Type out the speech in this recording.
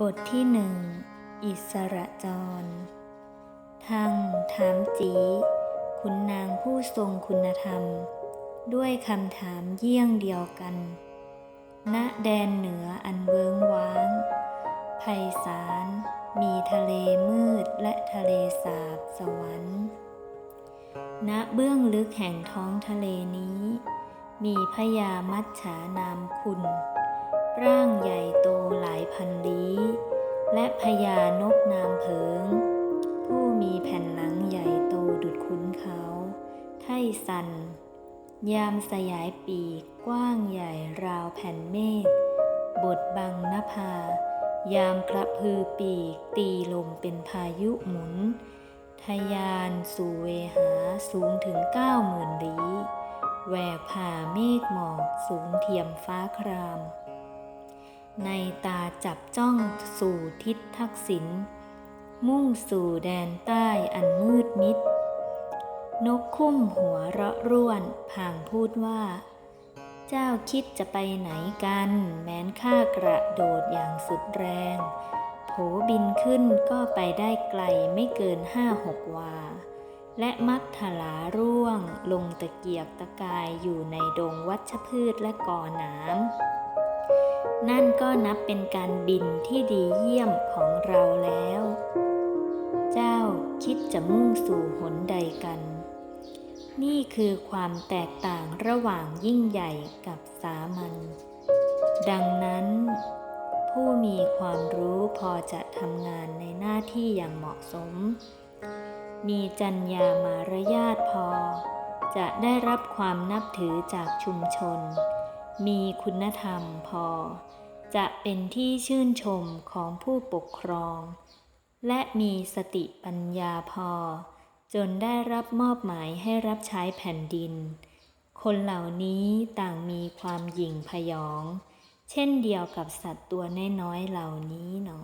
บทที่หนึ่ง อิสระจร ทังถามจีคุณนางผู้ทรงคุณธรรม ด้วยคำถามเยี่ยงเดียวกัน ณ แดนเหนืออันเวิ้งว้าง ไพศาล มีทะเลมืดและทะเลสาบสวรรค์ ณ เบื้องลึกแห่งท้องทะเลนี้ มีพญามัจฉานามคุณ ร่างใหญ่โตหลายพันลี้ และพญานกนามเพิง ผู้มีแผ่นหลังใหญ่โตดุดขุนเขา ไท่สัน ยามสยายปีกกว้างใหญ่ราวแผ่นเมฆบทบังนภา ยามกระพือปีกตีลมเป็นพายุหมุน ทยานสู่เวหาสูงถึงเก้าหมื่นลี้แหวกผ่าเมฆหมอกสูงเทียมฟ้าคราม ในตาจับจ้องสู่ทิศทักษิณมุ่งสู่แดนใต้อันมืดมิด นกคุ้มหัวเราะร่วนพางพูดว่า เจ้าคิดจะไปไหนกัน แม้นข้ากระโดดอย่างสุดแรง โผบินขึ้นก็ไปได้ไกลไม่เกินห้าหกวา และมักถลาร่วงลงตะเกียกตะกายอยู่ในดงวัชพืชและก่อหนาม นั่นก็นับเป็นการบินที่ดีเยี่ยมของเราแล้ว เจ้าคิดจะมุ่งสู่หนใดกัน นี่คือความแตกต่างระหว่างยิ่งใหญ่กับสามัญ ดังนั้น ผู้มีความรู้พอจะทำงานในหน้าที่อย่างเหมาะสม มีจรรยามารยาทพอ จะได้รับความนับถือจากชุมชนมีคุณธรรมพอ จะเป็นที่ชื่นชมของผู้ปกครอง และมีสติปัญญาพอ จนได้รับมอบหมายให้รับใช้แผ่นดิน คนเหล่านี้ต่างมีความหยิ่งพยอง เช่นเดียวกับสัตว์ตัวน้อยๆเหล่านี้หนอ